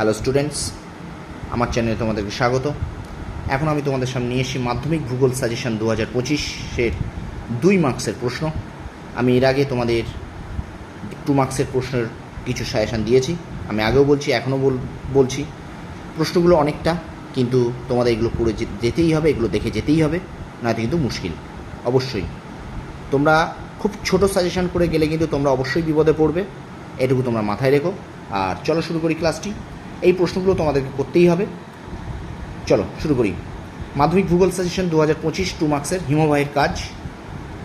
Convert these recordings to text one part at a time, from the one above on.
Hello students আমার চ্যানেলে তোমাদেরকে স্বাগত। এখন আমি তোমাদের সামনে এসেছি মাধ্যমিক ভূগোল সাজেশন দু হাজার পঁচিশের দুই মার্কসের প্রশ্ন। আমি এর আগে তোমাদের টু মার্কসের প্রশ্নের কিছু সাজেশন দিয়েছি। আমি আগেও বলছি, এখনও বল, বলছি। প্রশ্নগুলো অনেকটা, কিন্তু তোমাদের এগুলো পড়ে যেতেই হবে, এগুলো দেখে যেতেই হবে, নয়তো কিন্তু মুশকিল। অবশ্যই। তোমরা খুব ছোট সাজেশন করে গেলে কিন্তু তোমরা অবশ্যই বিপদে পড়বে। এটুকু তোমরা মাথায় রেখো। আর চলো শুরু করি ক্লাসটি এই প্রশ্নগুলো তোমাদেরকে করতেই হবে। চলো, শুরু করি। মাধ্যমিক ভূগোল সাজেশন দু হাজার পঁচিশ টু মার্কসের হিমবাহের কাজ।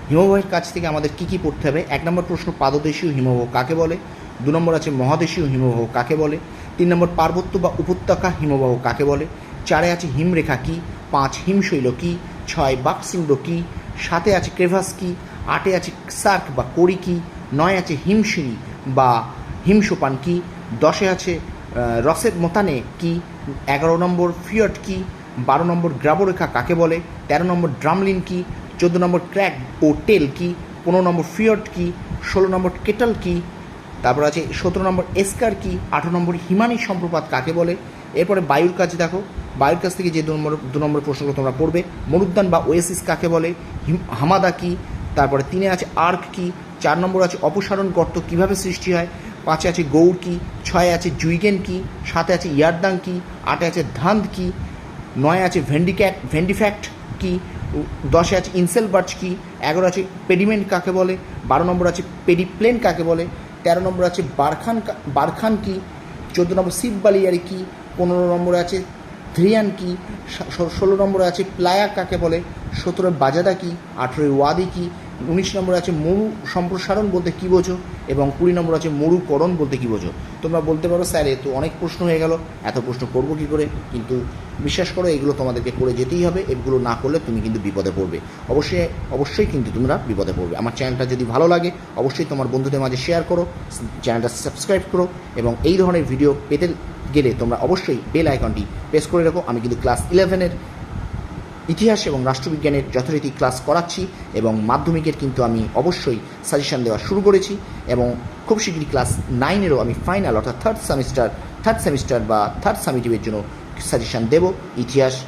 হিমবাহের কাজ থেকে আমাদের কী কী পড়তে হবে? এক নম্বর প্রশ্ন, পাদদেশীয় হিমবাহ কাকে বলে? দু নম্বর আছে, মহাদেশীয় হিমবাহ কাকে বলে? তিন নম্বর, পার্বত্য বা উপত্যকা হিমবাহ কাকে বলে? চারে আছে, হিমরেখা কী? পাঁচ, হিমশৈল কী? ছয় বাকসিংড় কী? সাতে আছে, ক্রেভাস কী? আটে আছে, সার্ক বা কড়ি কী? নয় আছে, হিমশিরি বা হিমসোপান কী? দশে আছে রসের মতানে কি, এগারো নম্বর ফিয়ট কি, বারো নম্বর গ্রাবরেখা কাকে বলে, তেরো নম্বর ড্রামলিন কি, চোদ্দ নম্বর ক্র্যাক ও টেল কি, পনেরো নম্বর ফিয়ট কি, ষোলো নম্বর কেটল কি, তারপর আছে সতেরো নম্বর এসকার কি, আঠেরো নম্বর হিমানি সম্প্রপাত কাকে বলে, এরপরে বায়ুর কাজ দেখো, বায়ুর কাছ থেকে যে দু নম্বর দু নম্বর প্রশ্নগুলো তোমরা পড়বে, মরুদ্যান বা ওয়েসিস কাকে বলে, হিম- হামাদা কি, তারপরে তিনে আছে আর্ক কি, চার নম্বর আছে অপসারণ গর্ত কীভাবে সৃষ্টি হয়, পাঁচে আছে গৌড় কি ছয়ে আছে জুইগেন কি, সাতে আছে ইয়ারদাং কি, আটে আছে ধান্দ কি, নয় আছে ভেন্ডিক্যাট ভেন্ডিফ্যাক্ট কি দশে আছে ইনসেলবার্চ কি, এগারো আছে পেডিমেন্ট কাকে বলে, বারো নম্বর আছে পেডিপ্লেন কাকে বলে, তেরো নম্বর আছে বারখান বারখান কি, চোদ্দ নম্বর শিব বালিয়ারি কি, পনেরো নম্বরে আছে ধ্রিয়ান কি ষোলো নম্বরে আছে প্লায়া কাকে বলে সতেরো বাজাদা কি আঠেরোই ওয়াদি কি উনিশ নম্বর আছে মরু সম্প্রসারণ বলতে কী বোঝো? এবং কুড়ি নম্বর আছে মরুকরণ বলতে কী বোঝো? তোমরা বলতে পারো, স্যার, এ তো অনেক প্রশ্ন হয়ে গেল, এত প্রশ্ন করব কী করে? কিন্তু বিশ্বাস করো, এগুলো তোমাদেরকে করে যেতেই হবে, এগুলো না করলে তুমি কিন্তু বিপদে পড়বে। অবশ্যই অবশ্যই কিন্তু তোমরা বিপদে পড়বে। আমার চ্যানেলটা যদি ভালো লাগে, অবশ্যই তোমার বন্ধুদের মাঝে শেয়ার করো, চ্যানেলটা সাবস্ক্রাইব করো, এবং এই ধরনের ভিডিও পেতে গেলে তোমরা অবশ্যই বেল আইকনটি প্রেস করে রাখো। আমি কিন্তু ক্লাস ইলেভেনের ইতিহাস এবং রাষ্ট্রবিজ্ঞানের যথারীতি ক্লাস করাচ্ছি এবং মাধ্যমিকের কিন্তু আমি অবশ্যই সাজেশন দেওয়া শুরু করেছি এবং খুব শীঘ্রই ক্লাস নাইনেরও আমি ফাইনাল অর্থাৎ থার্ড সেমিস্টার থার্ড সেমিস্টার বা থার্ড সামিটিভের জন্য সাজেশন দেব ইতিহাস,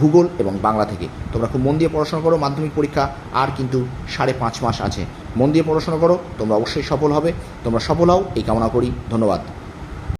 ভূগোল এবং বাংলা থেকে। তোমরা খুব মন দিয়ে পড়াশোনা করো, মাধ্যমিক পরীক্ষা আর কিন্তু সাড়ে পাঁচ মাস আছে। মন দিয়ে পড়াশোনা করো, তোমরা অবশ্যই সফল হবে। তোমরা সফল হও, এই কামনা করি। ধন্যবাদ।